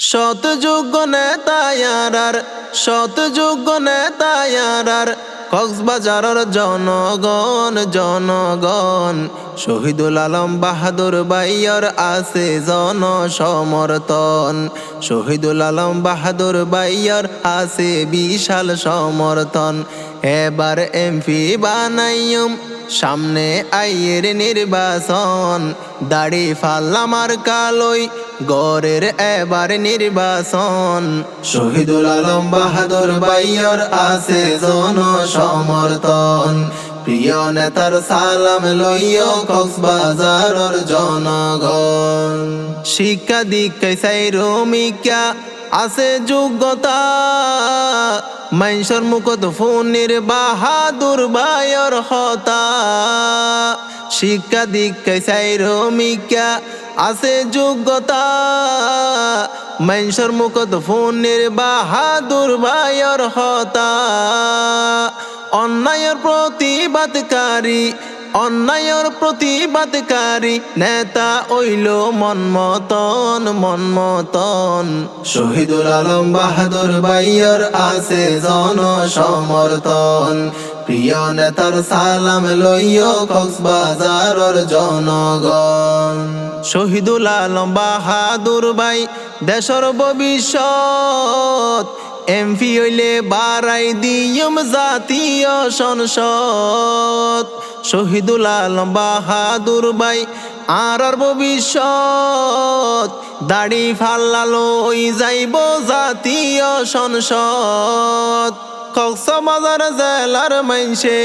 শতযোগ্য নেতায়ার শতযোগ্য নেতায়ার কক্সবাজারের জনগণ জনগণ। শহীদুল আলম বাহাদুর বাইয়র আছে জন সমর্থন শহীদুল আলম বাহাদুর বাইয়র আছে বিশাল সমর্থন। এবার এমপি বানাইম সামনে আইয়ের নির্বাচন। দাড়ি ফাল্লামার কালই গড়ের এবার নির্বাচন শহীদুল আলম বাহাদুর বাইয়র আছে জন সমর্থন প্রিয় নেতার সালাম লইয় কক্সবাজারের জনগণ। শিক্ষা দীক্ষায় সাই রমিকা আছে যোগ্যতা। মাইনসর মুখত ফোনের বাহাদুর বায়র হতা। শিক্ষা দীক্ষায় রমিকা আছে যোগ্যতা। মাইনসর মুখত ফোনের বাহাদুর বায়র হতা। অন্যায়ের প্রতিবাদকারী অন্যায়ের প্রতিবাদকারী নেতা ওইল মনমতন মনমতন। শহীদুল আলম বাহাদুর বাইয়র আছে জন সমর্থন প্রিয় নেতার সালাম লইয় কক্সবাজারের জনগণ। শহীদুল আলম বাহাদুর বাই দেশর ভবিষ্যৎ। এমপি হইলে বারাই দিয়ম জাতীয় সংসদ। শহীদুল আলম বাহাদুর বাই আর আর ভবিষ্যৎ। দাড়ি ফাল্লালো ওই যাইব জাতীয় সংসদ। কক্সবাজার জেলার মাইনসে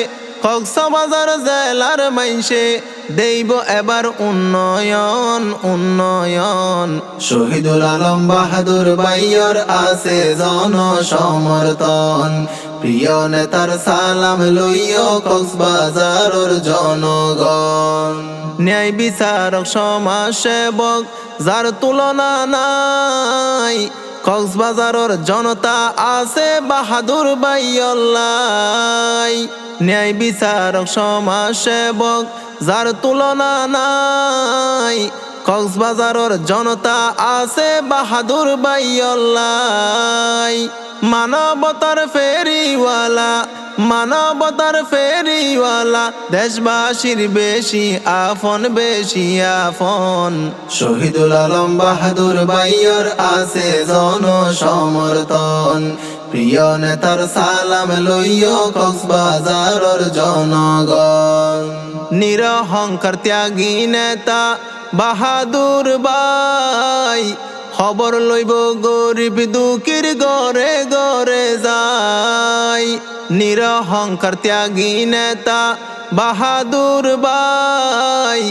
কক্সবাজার জেলার মাইনসে দেইব এবার উন্নয়ন উন্নয়ন। শহীদুল আলম বাহাদুর বাইয়র আছে জন সমর্থন প্রিয় নেতার সালাম লইয় কক্সবাজারের জনগণ। ন্যায় বিচারক সমাজ সেবক যার তুলনা নাই কক্সবাজারের জনতা আছে বাহাদুর বাইয়ল্লাই ন্যায় বিচারক সমাজ সেবক যার তুলনা নাই। কক্সবাজারের জনতা আছে বাহাদুর বাইয়ল্লাই মানবতার ফেরিওয়ালা মানবতার ফেরিওয়ালা, দেশবাসীর বেশি আফন বেশি আফন শহীদুল আলম বাহাদুর বাইয়র আছে জন সমর্থন প্রিয় নেতার সালাম লইয় কক্সবাজারের জনগণ। নিরহংকার ত্যাগী নেতা বাহাদুর বাই খবর লইব গরিব দুঃখীর গড়ে গড়ে যায় নিরহংকার ত্যাগী নেতা বাহাদুর বাই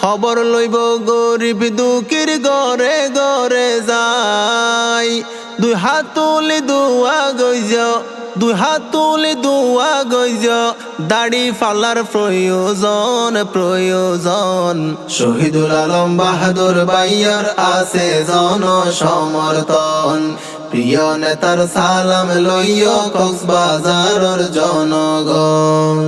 খবর লইব গরিব দুঃখীর গড়ে গড়ে যায় দুই হাত তুলি দুয়া গইজ দুই হাত তুলি দুয়া গইজ দাড়ি ফালার প্রয়োজন প্রয়োজন। শহীদুল আলম বাহাদুর বাইয়ার আছে জন সমর্থন প্রিয় নেতার সালাম লইয় কক্সবাজারের জনগণ।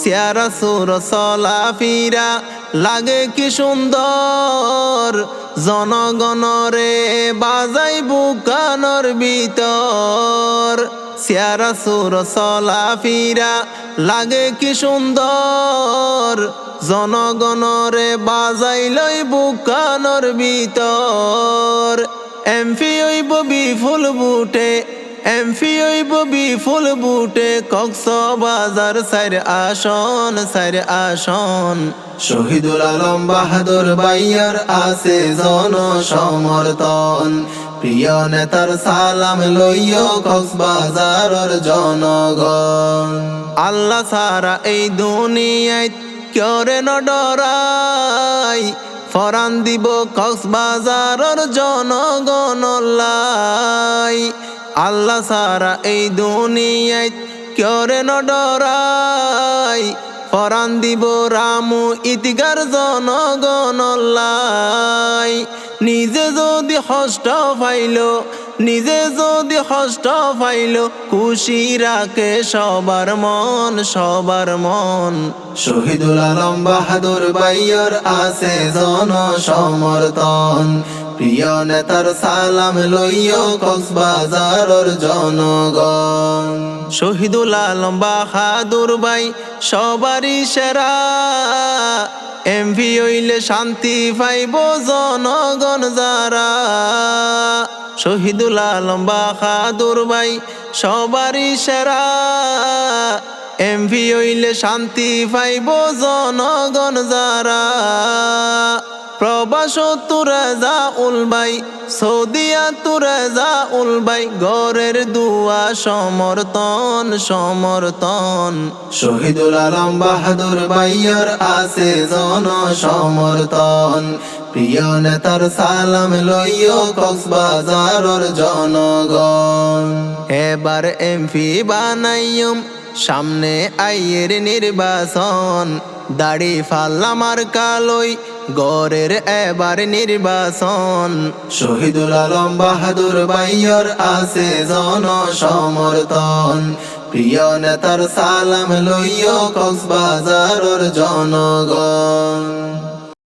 সিয়ারা সুর চলা ফিরা, লাগে কি সুন্দর? জনগণরে বাজাই বুকানর ভিতর। সুর লাগে কি সুন্দর? জনগণরে বাজাই লই বুকানর ভিতর। এমপি হইব বিফুল বুটে এমপি হইব বিফুল বুটে। কক্স বাজার সাইর আসন সাইর আসন। শহীদুল আলম বাহাদুর বাইয়ার আছে জন সমর্থন প্রিয় নেতার সালাম লইয় কক্সবাজারের জনগণ। আল্লাহ সারা এই দুনিয়ায় কেরে ন ডরাই ফরান দিব কক্সবাজারের জনগণ লাই আল্লাহ সারা এই দুনিয়ায় কেরে ন ডরাই ফরান দিব রামু ইতিগার জনগণ লাই নিজে যদি হষ্ট পাইল, নিজে যদি হষ্ট পাইল, খুশি রাখে সবার মন সবার মন। শহীদুল আলম বাহাদুর বাইয়র আছে জন সমর্থন। প্রিয় নেতার সালাম লইয় কক্সবাজারর জনগণ। শহীদুল আলম, বাহাদুর ভাই, সবারই সেরা। এমভি হইলে শান্তি পাইব জনগণ যারা। শহীদুল আলম, বাহাদুর ভাই, সবারই সেরা। এমভি হইলে শান্তি পাইব জনগণ যারা। প্রবাস তুরে যা উলবাই সৌদিয়া তুরে যা উলবাই গরের দুয়া সমর্থন সমর্থন। শহীদুল আলম বাহাদুর বাইয়র আছে জন সমর্থন প্রিয় নেতার সালাম লইয় কক্সবাজারর জনগণ। এবার এমপি বানাইম সামনে আইয়ের নির্বাচন। দাড়ি ফাল্লামার কালই গড়ের এবার নির্বাচন শহীদুল আলম বাহাদুর বাইয়র আছে জন সমর্থন প্রিয় নেতার সালাম লইয় কক্সবাজারর জনগণ।